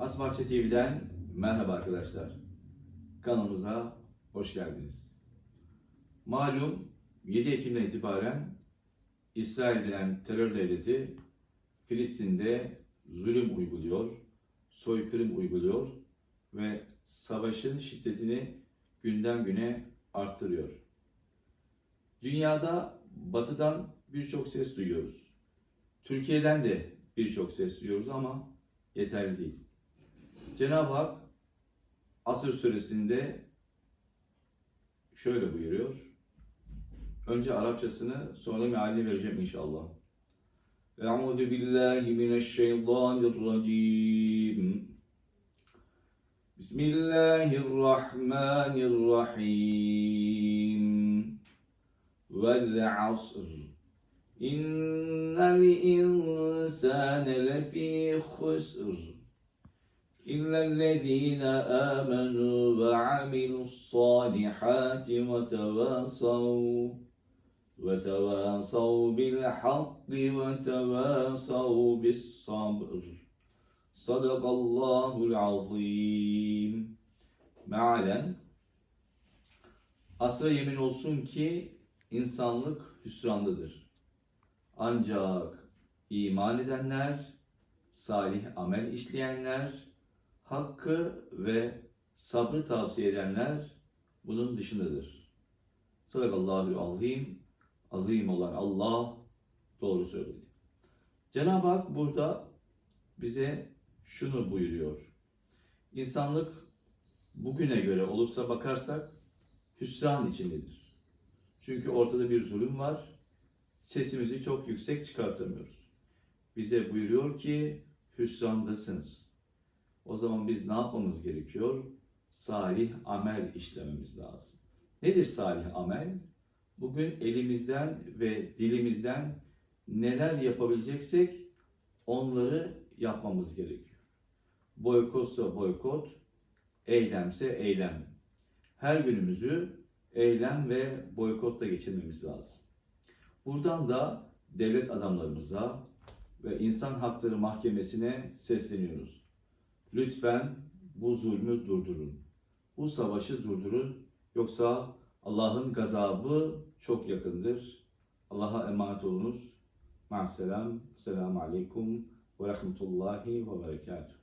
Asbahçe TV'den merhaba arkadaşlar. Kanalımıza hoş geldiniz. Malum 7 Ekim'den itibaren İsrail denen terör devleti Filistin'de zulüm uyguluyor, soykırım uyguluyor ve savaşın şiddetini günden güne arttırıyor. Dünyada batıdan birçok ses duyuyoruz. Türkiye'den de birçok ses duyuyoruz ama yeterli değil. Cenab-ı Hak Asır suresinde şöyle buyuruyor. Önce Arapçasını sonra mealini vereceğim inşallah. Euzu billahi mineşşeytanirracim. Bismillahirrahmanirrahim. Vel asr. İnnel insane lefî husr. إلا الذين آمنوا وعملوا الصالحات وتواصوا وتواصوا بالحق وتواصوا بالصبر صدق الله العظيم Mealen Asra yemin olsun ki insanlık hüsrandadır. Ancak iman edenler, salih amel işleyenler, hakkı ve sabrı tavsiye edenler bunun dışındadır. Sadakallahu azim, azim olan Allah doğru söyledi. Cenab-ı Hak burada bize şunu buyuruyor. İnsanlık bugüne göre olursa bakarsak hüsran içindedir. Çünkü ortada bir zulüm var. Sesimizi çok yüksek çıkartamıyoruz. Bize buyuruyor ki hüsrandasınız. O zaman biz ne yapmamız gerekiyor? Salih amel işlememiz lazım. Nedir salih amel? Bugün elimizden ve dilimizden neler yapabileceksek onları yapmamız gerekiyor. Boykotsa boykot, eylemse eylem. Her günümüzü eylem ve boykotla geçirmemiz lazım. Buradan da devlet adamlarımıza ve insan hakları mahkemesine sesleniyoruz. Lütfen bu zulmü durdurun. Bu savaşı durdurun. Yoksa Allah'ın gazabı çok yakındır. Allah'a emanet olunuz. Ma'selam. Selamun aleyküm ve rahmetullahi ve berekatuhu.